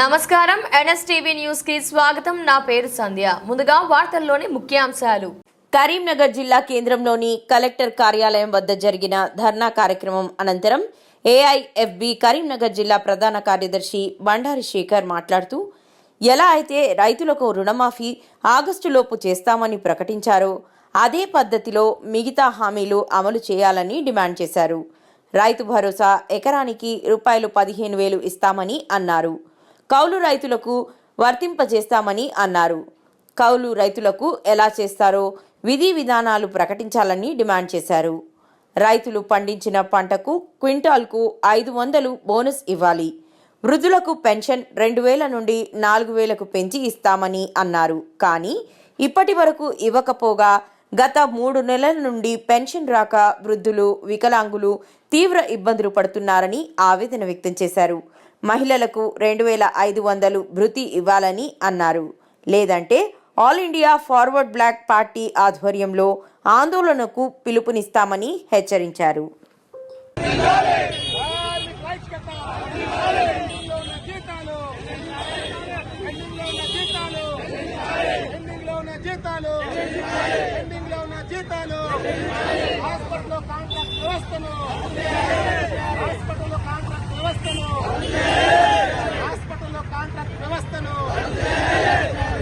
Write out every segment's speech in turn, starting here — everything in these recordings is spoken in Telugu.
నమస్కారం. ఎన్ఎస్టీవీ న్యూస్కి స్వాగతం. నా పేరు సంధ్య. ముందుగా వార్తల్లోని ముఖ్యాంశాలు. కరీంనగర్ జిల్లా కేంద్రంలోని కలెక్టర్ కార్యాలయం వద్ద జరిగిన ధర్నా కార్యక్రమం అనంతరం ఏఐఎఫ్బి కరీంనగర్ జిల్లా ప్రధాన కార్యదర్శి బండారి శేఖర్ మాట్లాడుతూ ఎలా అయితే రైతులకు రుణమాఫీ ఆగస్టులోపు చేస్తామని ప్రకటించారో అదే పద్ధతిలో మిగతా హామీలు అమలు చేయాలని డిమాండ్ చేశారు. రైతు భరోసా ఎకరానికి రూపాయలు పదిహేను వేలు ఇస్తామని అన్నారు. కౌలు రైతులకు వర్తింపజేస్తామని అన్నారు. కౌలు రైతులకు ఎలా చేస్తారో విధి విధానాలు ప్రకటించాలని డిమాండ్ చేశారు. రైతులు పండించిన పంటకు క్వింటాల్కు ఐదు వందలు బోనస్ ఇవ్వాలి. వృద్ధులకు పెన్షన్ రెండు వేల నుండి నాలుగు వేలకు పెంచి ఇస్తామని అన్నారు. కానీ ఇప్పటి వరకు ఇవ్వకపోగా గత మూడు నెలల నుండి పెన్షన్ రాక వృద్ధులు వికలాంగులు తీవ్ర ఇబ్బందులు పడుతున్నారని ఆవేదన వ్యక్తం చేశారు. మహిళలకు రెండు వేల ఐదు వందలు భృతి ఇవ్వాలని అన్నారు. లేదంటే All India Forward Bloc party ఆధ్వర్యంలో ఆందోళనకు పిలుపునిస్తామని హెచ్చరించారు. ఉన్న జీతాలు కాంట్రాక్ట్ వ్యవస్థను. కాంట్రాక్ట్ వ్యవస్థను హాస్పిటల్లో కాంట్రాక్ట్ వ్యవస్థను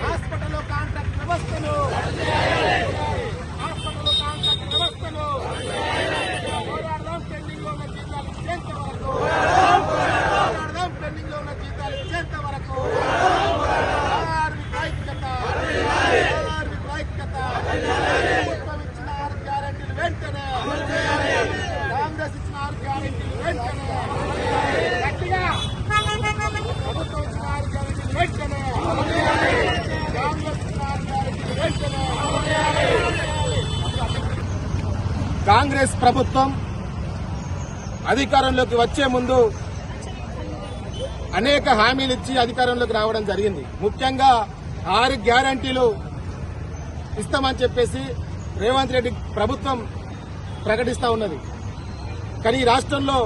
హాస్పిటల్లో కాంట్రాక్ట్ వ్యవస్థను హాస్పిటల్లో కాంట్రాక్ట్ వ్యవస్థను పోరాడదాం పెండింగ్లో ఉన్న జీతాలు ఇచ్చేంత వరకు పోరాడదాం పెండింగ్లో ఉన్న జీతాలు ఇచ్చేంత వరకు కార్మిక ఐక్యత కార్మిక ఐక్యత ప్రభుత్వం ఇచ్చిన ఆరు గ్యారెంటీలు వెంటనే కాంగ్రెస్ ఇచ్చిన ఆరు గ్యారెంటీలు వెంటనే గట్టిగా ప్రభుత్వం ఇచ్చిన ఆరు గ్యారెంటీలు వెంటనే కాంగ్రెస్ ఇచ్చిన ఆరు గ్యారెంటీలు వెంటనే కాంగ్రెస్ ప్రభుత్వం అధికారంలోకి వచ్చే ముందు అనేక హామీలు ఇచ్చి అధికారంలోకి రావడం జరిగింది. ముఖ్యంగా ఆరు గ్యారంటీలు ఇస్తామని చెప్పేసి రేవంత్ రెడ్డి ప్రభుత్వం ప్రకటిస్తా ఉన్నది. కానీ ఈ రాష్ట్రంలో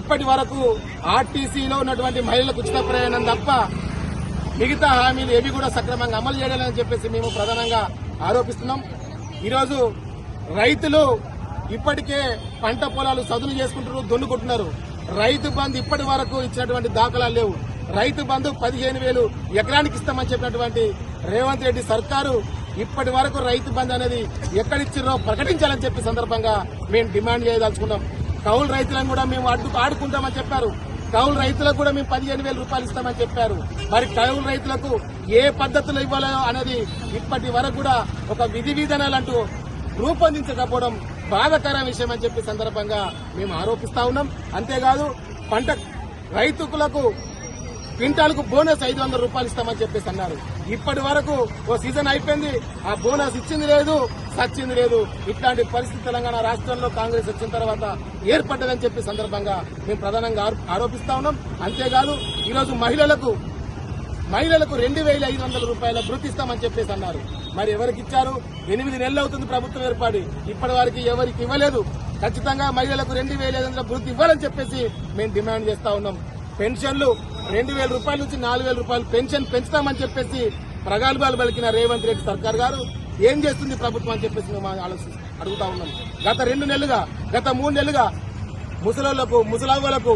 ఇప్పటి వరకు ఆర్టీసీలో ఉన్నటువంటి మహిళలకు ఉచిత ప్రయాణం తప్ప మిగతా హామీలు ఏవి కూడా సక్రమంగా అమలు చేయలేదని చెప్పేసి మేము ప్రధానంగా ఆరోపిస్తున్నాం. ఈరోజు రైతులు ఇప్పటికే పంట పొలాలు సదును చేసుకుంటున్నారు దున్నుకుంటున్నారు. రైతు బంధు ఇప్పటి వరకు ఇచ్చినటువంటి దాఖలాలు లేవు. రైతు బంధు పదిహేను వేలు ఎకరానికి ఇస్తామని చెప్పినటువంటి రేవంత్ రెడ్డి సర్కారు ఇప్పటి వరకు రైతు బంధు అనేది ఎక్కడిచ్చిరో ప్రకటించాలని చెప్పి సందర్భంగా మేము డిమాండ్ చేయదలుచుకున్నాం. కౌలు రైతులను కూడా మేము అడ్డు ఆడుకుంటామని చెప్పారు. కౌలు రైతులకు కూడా మేము పదిహేను వేల రూపాయలు ఇస్తామని చెప్పారు. మరి కౌలు రైతులకు ఏ పద్ధతులు ఇవ్వాలో అనేది ఇప్పటి వరకు కూడా ఒక విధి విధానాలు అంటూ రూపొందించకపోవడం బాధకర విషయం అని చెప్పి సందర్భంగా మేము ఆరోపిస్తా ఉన్నాం. అంతేకాదు పంట రైతులకు క్వింటాల్కు బోనస్ ఐదు వందల రూపాయలు ఇస్తామని చెప్పేసి అన్నారు. ఇప్పటి వరకు ఓ సీజన్ అయిపోయింది. ఆ బోనస్ ఇచ్చింది లేదు సచ్చింది లేదు. ఇట్లాంటి పరిస్థితి తెలంగాణ రాష్ట్రంలో కాంగ్రెస్ వచ్చిన తర్వాత ఏర్పడ్డదని చెప్పి సందర్భంగా మేము ప్రధానంగా ఆరో- ఆరోపిస్తా ఉన్నాం. అంతేకాదు ఈరోజు మహిళలకు మహిళలకు రెండు వేల ఐదు వందల రూపాయల భృతిస్తామని చెప్పేసి అన్నారు. మరి ఎవరికి ఇచ్చారు? ఎనిమిది నెలలు అవుతుంది ప్రభుత్వం ఏర్పాటు ఇప్పటి వరకు ఎవరికి ఇవ్వలేదు. ఖచ్చితంగా మహిళలకు రెండు వేల ఐదు వందల ఇవ్వాలని చెప్పేసి మేము డిమాండ్ చేస్తా ఉన్నాం. పెన్షన్లు రెండు వేల రూపాయల నుంచి నాలుగు వేల రూపాయలు పెన్షన్ పెంచుతామని చెప్పేసి ప్రగల్భాలు పలికిన రేవంత్ రెడ్డి సర్కార్ గారు ఏం చేస్తుంది ప్రభుత్వం అని చెప్పేసి మేము ఆలోచి అడుగుతా ఉన్నాం. గత రెండు నెలలుగా గత మూడు నెలలుగా ముసలోళ్ళకు ముసలవ్వలకు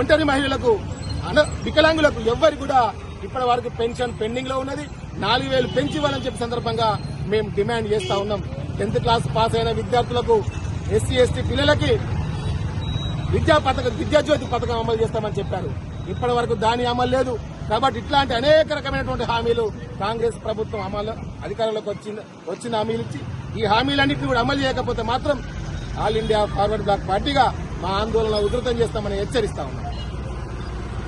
ఒంటరి మహిళలకు అన వికలాంగులకు ఎవ్వరు కూడా ఇప్పటి వరకు పెన్షన్ పెండింగ్లో ఉన్నది. నాలుగు వేలు పెంచి ఇవ్వాలని చెప్పి సందర్భంగా మేము డిమాండ్ చేస్తా ఉన్నాం. టెన్త్ క్లాస్ పాస్ అయిన విద్యార్థులకు ఎస్సీ ఎస్టీ పిల్లలకి విద్యా పథకం విద్యాజ్యోతి పథకం అమలు చేస్తామని చెప్పారు. ఇప్పటి వరకు దాని అమలు లేదు. కాబట్టి ఇట్లాంటి అనేక రకమైనటువంటి హామీలు కాంగ్రెస్ ప్రభుత్వం అమలు అధికారంలోకి వచ్చిన వచ్చిన హామీలు ఇచ్చి ఈ హామీలన్నింటినీ కూడా అమలు చేయకపోతే మాత్రం ఆల్ ఇండియా ఫార్వర్డ్ బ్లాక్ పార్టీగా మా ఆందోళన ఉధృతం చేస్తామని హెచ్చరిస్తా ఉన్నాం.